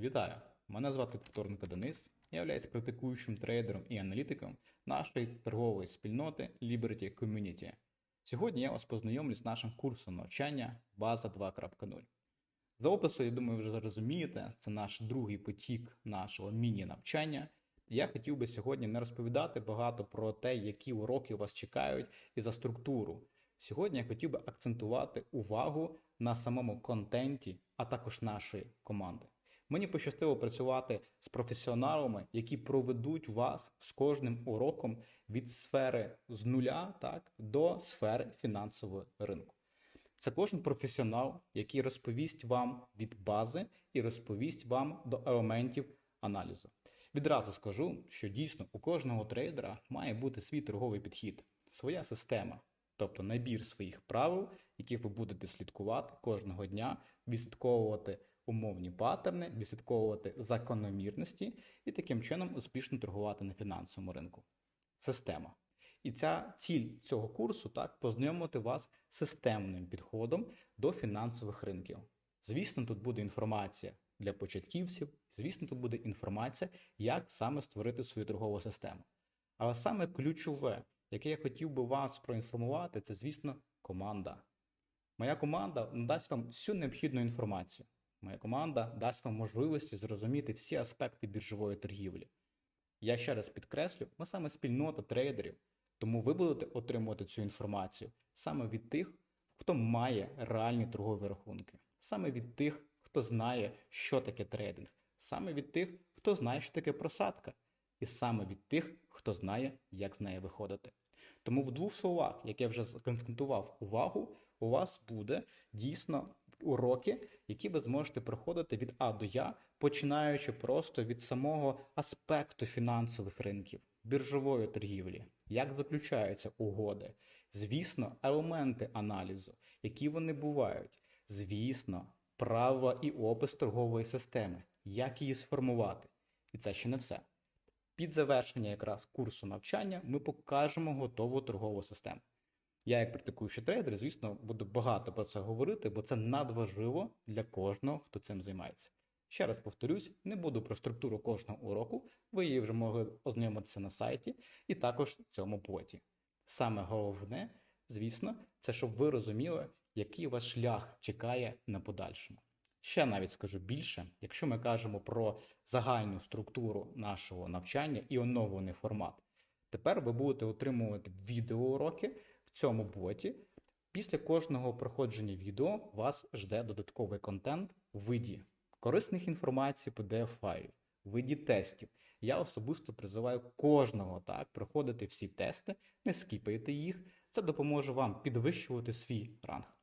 Вітаю! Мене звати Повторенко Денис. Я являюсь практикуючим трейдером і аналітиком нашої торгової спільноти Liberty Community. Сьогодні я вас познайомлю з нашим курсом навчання База 2.0. З опису, я думаю, ви вже розумієте, це наш другий потік нашого міні-навчання. Я хотів би сьогодні не розповідати багато про те, які уроки вас чекають, і за структуру. Сьогодні я хотів би акцентувати увагу на самому контенті, а також нашої команди. Мені пощастило працювати з професіоналами, які проведуть вас з кожним уроком від сфери з нуля так, до сфери фінансового ринку. Це кожен професіонал, який розповість вам від бази і розповість вам до елементів аналізу. Відразу скажу, що дійсно у кожного трейдера має бути свій торговий підхід, своя система, тобто набір своїх правил, яких ви будете слідкувати кожного дня, відслідковувати умовні паттерни, відслідковувати закономірності і таким чином успішно торгувати на фінансовому ринку. Система. І ця ціль цього курсу так познайомити вас системним підходом до фінансових ринків. Звісно, тут буде інформація для початківців, звісно, тут буде інформація, як саме створити свою торгову систему. Але саме ключове, яке я хотів би вас проінформувати, це, звісно, команда. Моя команда надасть вам всю необхідну інформацію. Моя команда дасть вам можливості зрозуміти всі аспекти біржової торгівлі. Я ще раз підкреслю, ми саме спільнота трейдерів, тому ви будете отримувати цю інформацію саме від тих, хто має реальні торгові рахунки, саме від тих, хто знає, що таке трейдинг, саме від тих, хто знає, що таке просадка, і саме від тих, хто знає, як з неї виходити. Тому в двох словах, як я вже сконцентрував увагу, у вас буде дійсно уроки, які ви зможете проходити від А до Я, починаючи просто від самого аспекту фінансових ринків, біржової торгівлі, як заключаються угоди, звісно, елементи аналізу, які вони бувають, звісно, правила і опис торгової системи, як її сформувати. І це ще не все. Під завершення якраз курсу навчання ми покажемо готову торгову систему. Я, як практикуючий трейдер, звісно, буду багато про це говорити, бо це надважливо для кожного, хто цим займається. Ще раз повторюсь, не буду про структуру кожного уроку, ви її вже могли ознайомитися на сайті і також в цьому боті. Саме головне, звісно, це щоб ви розуміли, який ваш шлях чекає на подальшому. Ще навіть скажу більше, якщо ми кажемо про загальну структуру нашого навчання і оновлений формат, тепер ви будете отримувати відеоуроки цьому боті. Після кожного проходження відео вас жде додатковий контент у виді корисних інформацій, pdf файлів, у виді тестів. Я особисто призиваю кожного так проходити всі тести, не скіпайте їх. Це допоможе вам підвищувати свій ранг.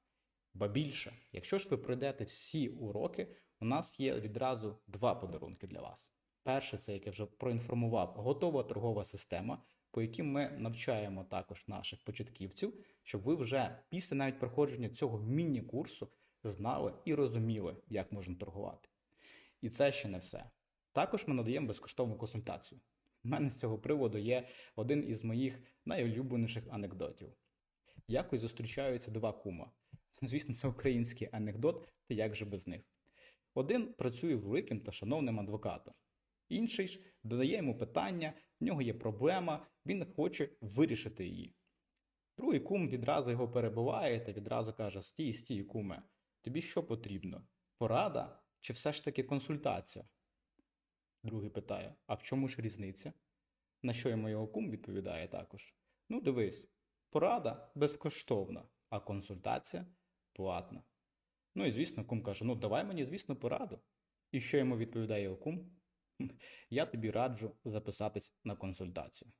Ба більше, якщо ж ви пройдете всі уроки, у нас є відразу два подарунки для вас. Перше, це як я вже проінформував, готова торгова система, по якій ми навчаємо також наших початківців, щоб ви вже після навіть проходження цього міні-курсу знали і розуміли, як можна торгувати. І це ще не все. Також ми надаємо безкоштовну консультацію. У мене з цього приводу є один із моїх найулюбленіших анекдотів. Якось зустрічаються два кума. Звісно, це український анекдот, та як же без них. Один працює великим та шановним адвокатом, інший ж додає йому питання, в нього є проблема, він хоче вирішити її. Другий кум відразу його перебиває та відразу каже: Стій, стій, куме, тобі що потрібно? Порада чи все ж таки консультація? Другий питає: А в чому ж різниця? На що йому його кум відповідає також: Ну, дивись, порада безкоштовна, а консультація платна. Ну і звісно, кум каже: Ну, давай мені, звісно, пораду. І що йому відповідає його кум? Я тобі раджу записатись на консультацію.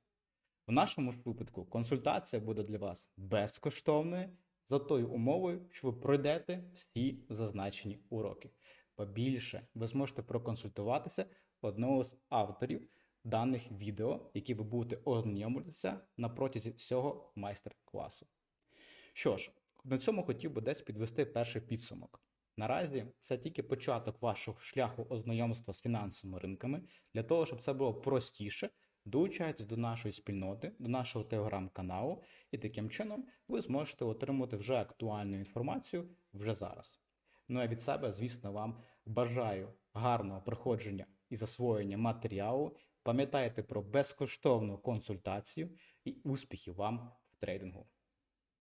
В нашому випадку консультація буде для вас безкоштовною за тою умовою, що ви пройдете всі зазначені уроки. Побільше ви зможете проконсультуватися одного з авторів даних відео, які ви будете ознайомитися на протязі всього майстер-класу. Що ж, на цьому хотів би десь підвести перший підсумок. Наразі це тільки початок вашого шляху ознайомства з фінансовими ринками. Для того, щоб це було простіше, долучайтесь до нашої спільноти, до нашого телеграм-каналу, і таким чином ви зможете отримати вже актуальну інформацію вже зараз. Ну а від себе, звісно, вам бажаю гарного проходження і засвоєння матеріалу. Пам'ятайте про безкоштовну консультацію і успіхів вам в трейдингу.